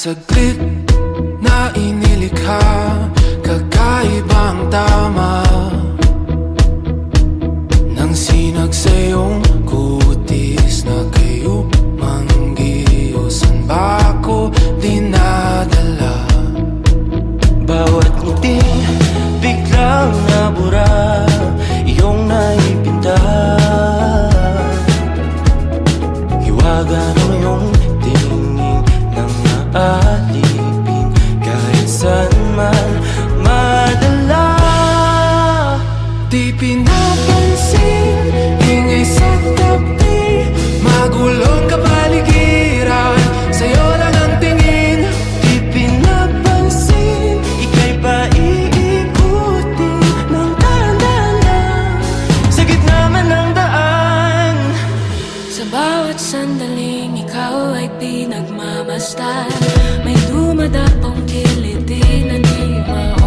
so good. bawat sandaling ikaw ay pinagmamasdan May dumadapong kiliti na di mawala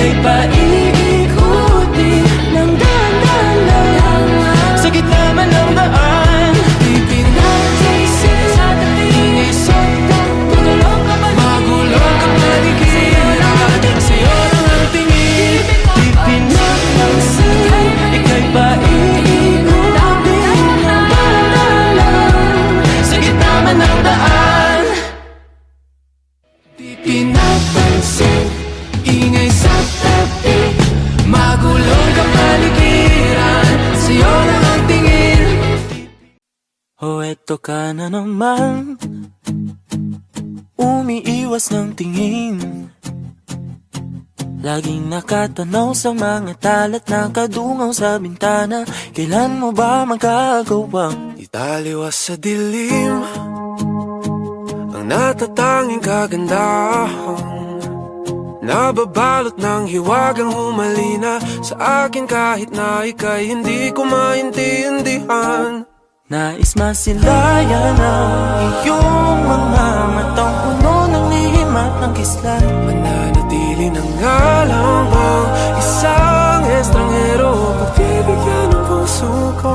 take back. Ka na naman. Umiiwas ng tingin. Laging nakatanaw sa mga talat Nakadungaw sa bintana. Kailan mo ba magagawang Italiwas sa dilim? Ang natatanging kagandahan. Nababalot ng hiwagang humalina. Sa akin kahit na ika'y hindi ko maintindihan Nais masilayan ang iyong mga matang puno ng lihim at ng kislan Mananatili lang bang isang estranghero Pagbibigyan ng puso ko.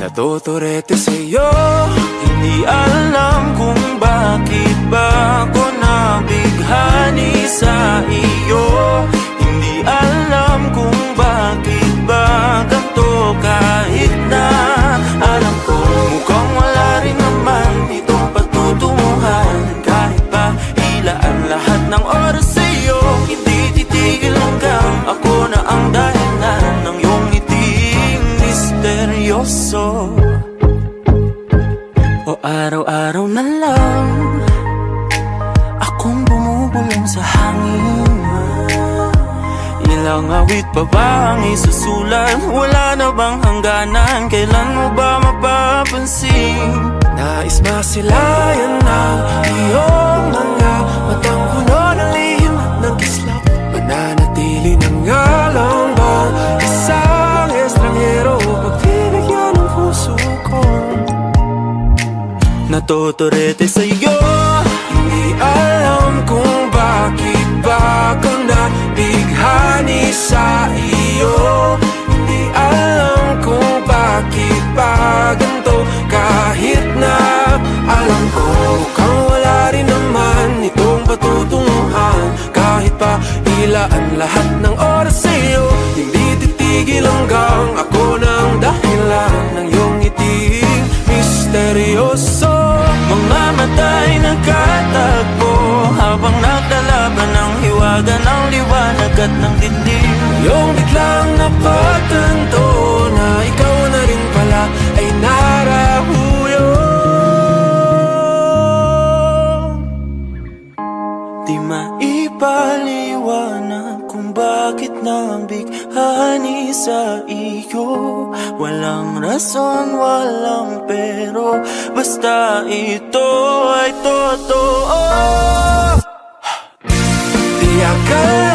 Natuturete sa'yo Hindi alam kung pa ba ang isusulat? Wala na bang hangganan? Kailan mo ba mapapansin? Nais masilayan ng iyong mga Matang puno ng lihim at ng kislap. Mananatili na nga lang bang Isang estranghero Pagbibigyan ng puso ko. Natuturete sa'yo. Hindi alam kung bakit ba ako nabighani sa iyo pa ilaan lahat ng oras sa'yo Hindi titigil hanggang ako ng dahilan ng iyong ngiti. Misteryoso Mga mata'y nagkatagpo Habang naglalaban ng hiwaga ng liwanag at ng dilim Yung biglang napatanto nabighani sa iyo. Walang rason, walang pero. Basta ito ay totoo. Di akalaing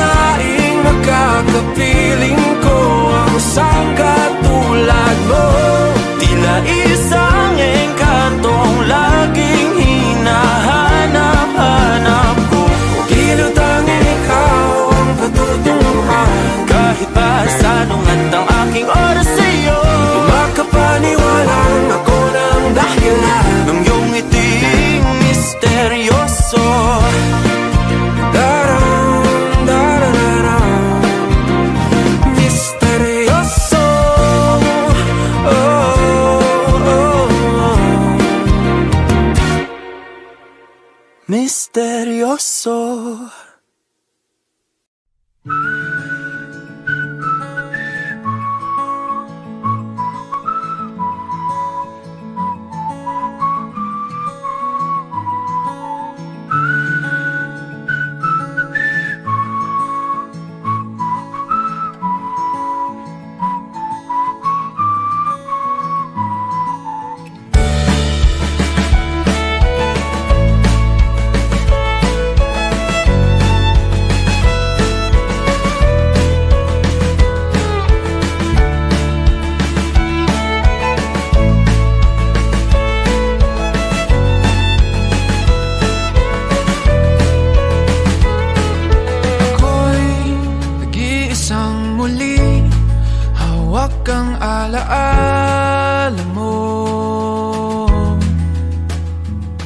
alaala mo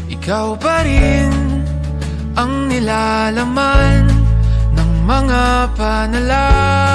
Ikaw pa rin ang nilalaman Ng mga panalangin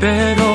Pero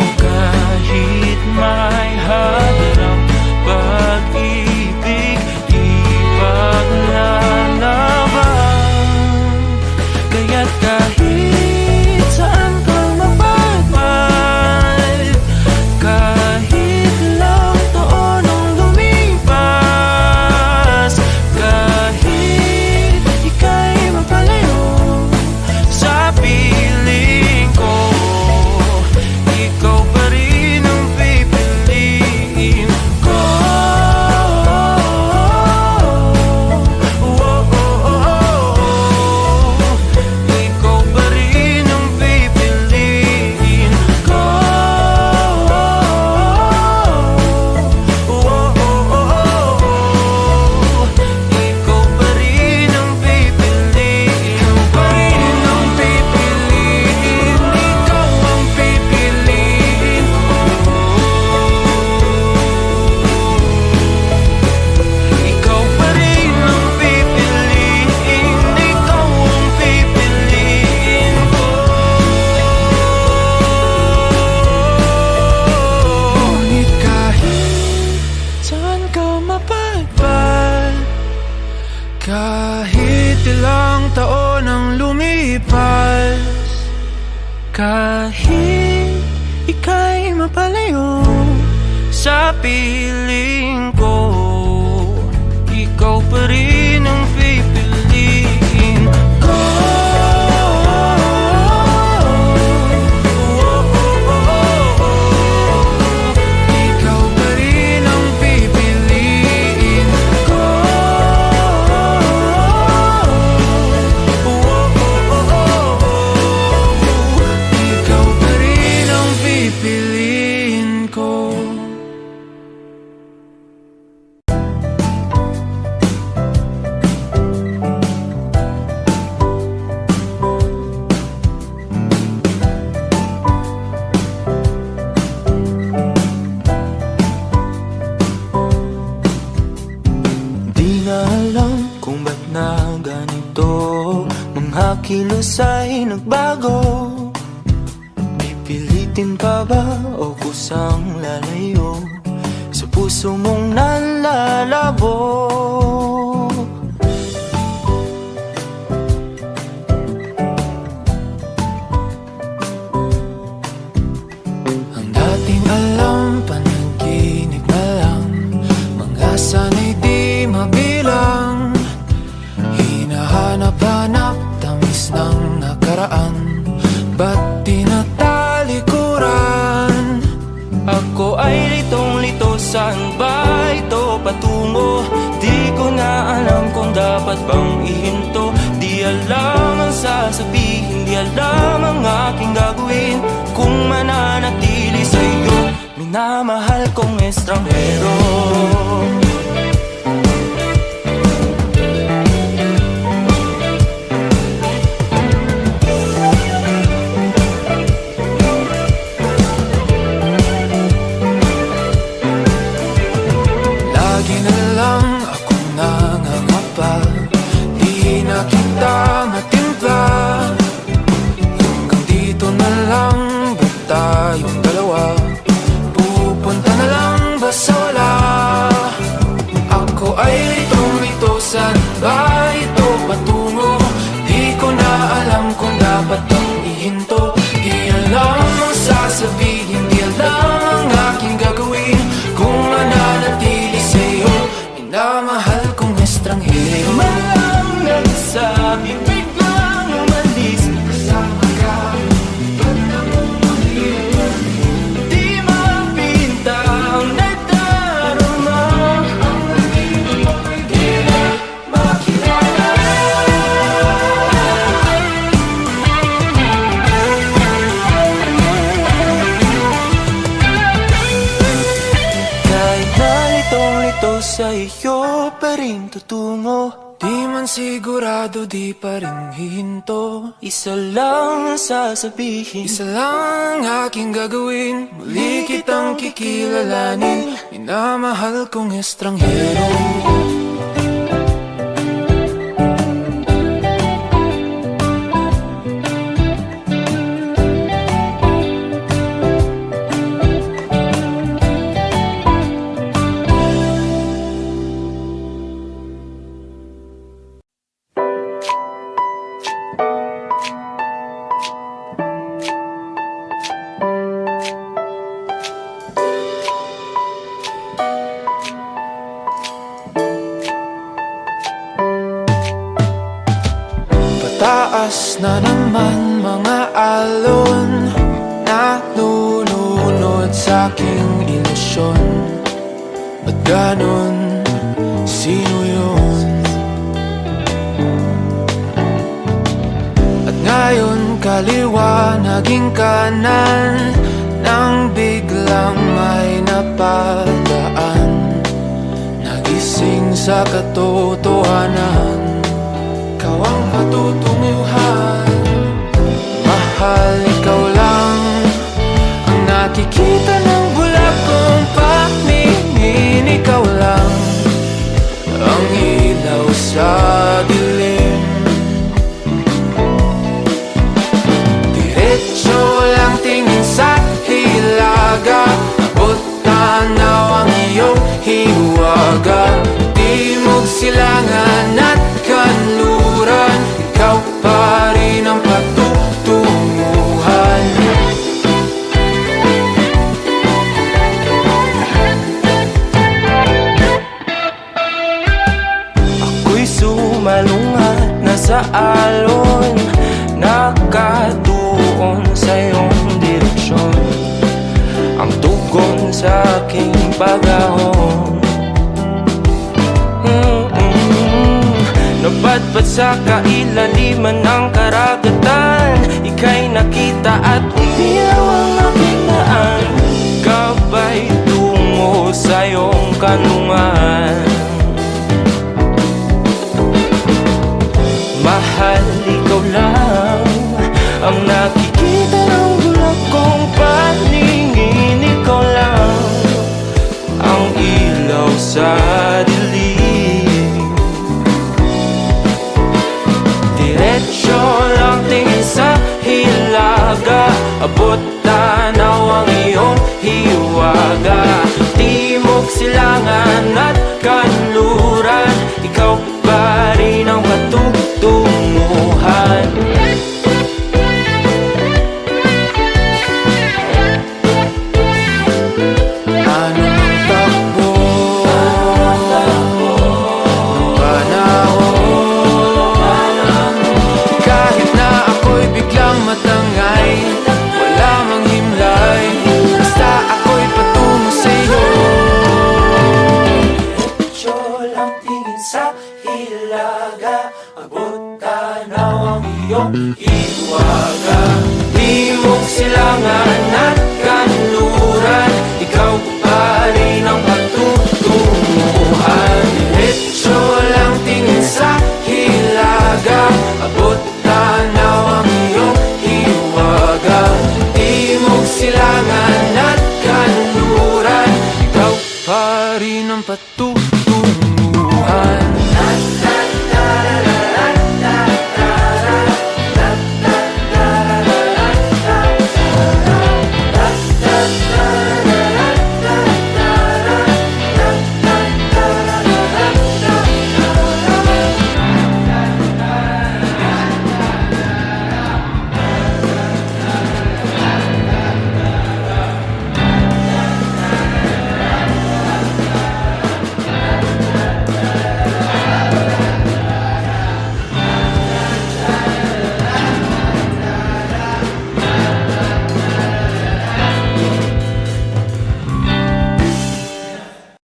Kahit ika'y mapalayo sa piling ko Ikaw pa rin ang pipiliin ko. dapat bang ihinto? Sigurado di pa rin hihinto. Isa lang ang sasabihin. Isa lang ang aking gagawin. Muli kitang kikilalanin. Minamahal kong estranghero. daanan Nang biglang may napadaan. Nagising sa katotohanan. Ikaw ang patutunguhan Mahal, ikaw lang Ang nakikita ng bulak kong pamingin. Ikaw lang Ang ilaw sa dilim silangan at kanluran Charlie